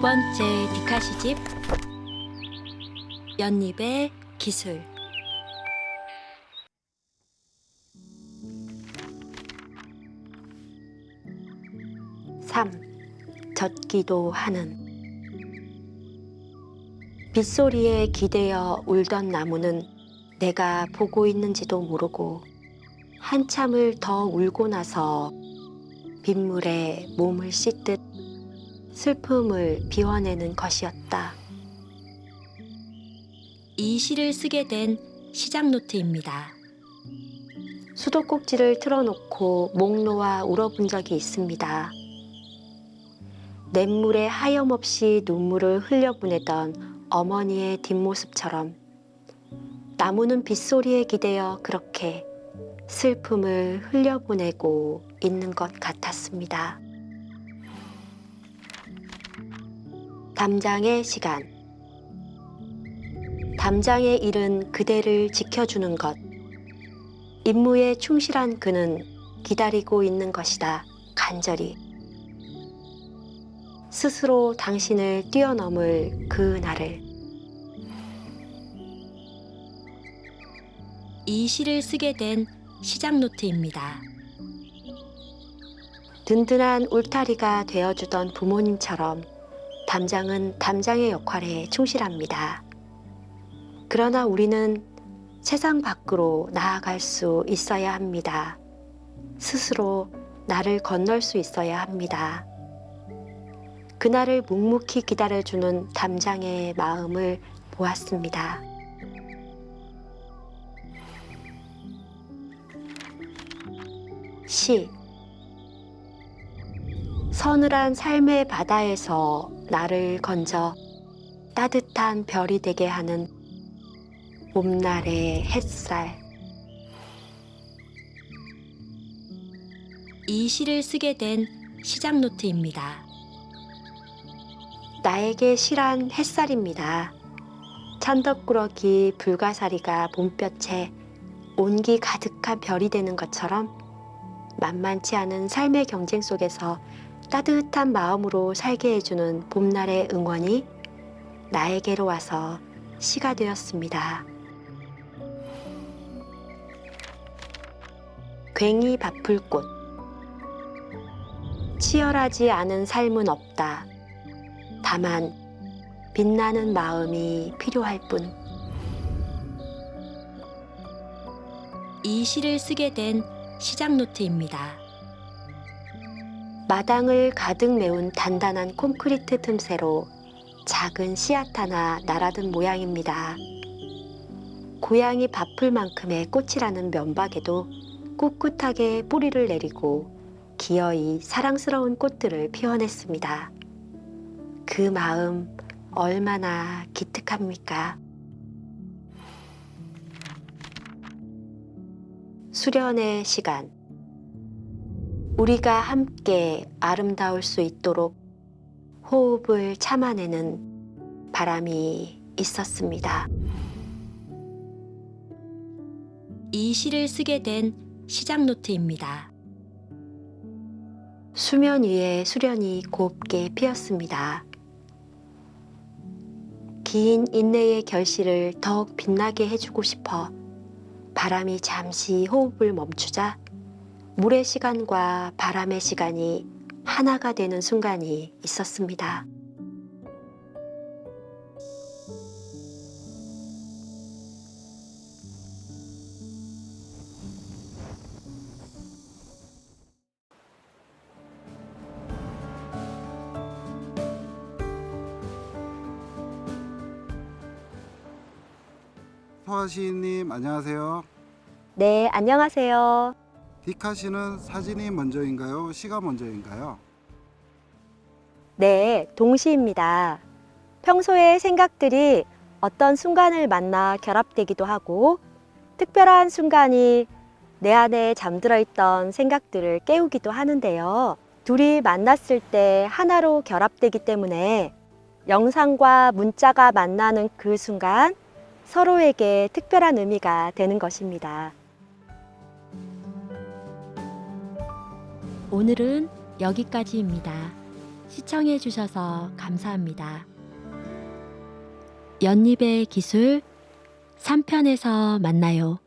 번째 디카시 집. 연잎의 기술. 3. 젖기도 하는. 빗소리에 기대어 울던 나무는 내가 보고 있는지도 모르고 한참을 더 울고 나서 빗물에 몸을 씻듯 슬픔을 비워내는 것이었다. 이 시를 쓰게 된 시작 노트입니다. 수도꼭지를 틀어놓고 목 놓아 울어본 적이 있습니다. 냇물에 하염없이 눈물을 흘려보내던 어머니의 뒷모습처럼 나무는 빗소리에 기대어 그렇게 슬픔을 흘려보내고 있는 것 같았습니다. 담장의 시간. 담장의 일은 그대를 지켜주는 것. 임무에 충실한 그는 기다리고 있는 것이다. 간절히. 스스로 당신을 뛰어넘을 그 날을. 이 시를 쓰게 된 시작 노트입니다. 든든한 울타리가 되어주던 부모님처럼 담장은 담장의 역할에 충실합니다. 그러나 우리는 세상 밖으로 나아갈 수 있어야 합니다. 스스로 나를 건널 수 있어야 합니다. 그날을 묵묵히 기다려주는 담장의 마음을 보았습니다. 시 서늘한 삶의 바다에서 나를 건져 따뜻한 별이 되게 하는 봄날의 햇살. 이 시를 쓰게 된 시작 노트입니다. 나에게 실한 햇살입니다. 천덕꾸러기 불가사리가 봄볕에 온기 가득한 별이 되는 것처럼 만만치 않은 삶의 경쟁 속에서 따뜻한 마음으로 살게 해주는 봄날의 응원이 나에게로 와서 시가 되었습니다. 괭이 바풀꽃 치열하지 않은 삶은 없다. 다만 빛나는 마음이 필요할 뿐. 이 시를 쓰게 된 시작 노트입니다. 마당을 가득 메운 단단한 콘크리트 틈새로 작은 씨앗 하나 날아든 모양입니다. 고양이 바풀 만큼의 꽃이라는 면박에도 꿋꿋하게 뿌리를 내리고 기어이 사랑스러운 꽃들을 피워냈습니다. 그 마음 얼마나 기특합니까? 수련의 시간. 우리가 함께 아름다울 수 있도록 호흡을 참아내는 바람이 있었습니다. 이 시를 쓰게 된 시작 노트입니다. 수면 위에 수련이 곱게 피었습니다. 긴 인내의 결실을 더욱 빛나게 해주고 싶어 바람이 잠시 호흡을 멈추자 물의 시간과 바람의 시간이 하나가 되는 순간이 있었습니다. 소아 시인님 안녕하세요. 네, 안녕하세요. 디카 씨는 사진이 먼저인가요? 시가 먼저인가요? 네, 동시입니다. 평소의 생각들이 어떤 순간을 만나 결합되기도 하고 특별한 순간이 내 안에 잠들어 있던 생각들을 깨우기도 하는데요. 둘이 만났을 때 하나로 결합되기 때문에 영상과 문자가 만나는 그 순간 서로에게 특별한 의미가 되는 것입니다. 오늘은 여기까지입니다. 시청해 주셔서 감사합니다. 연립의 기술 3편에서 만나요.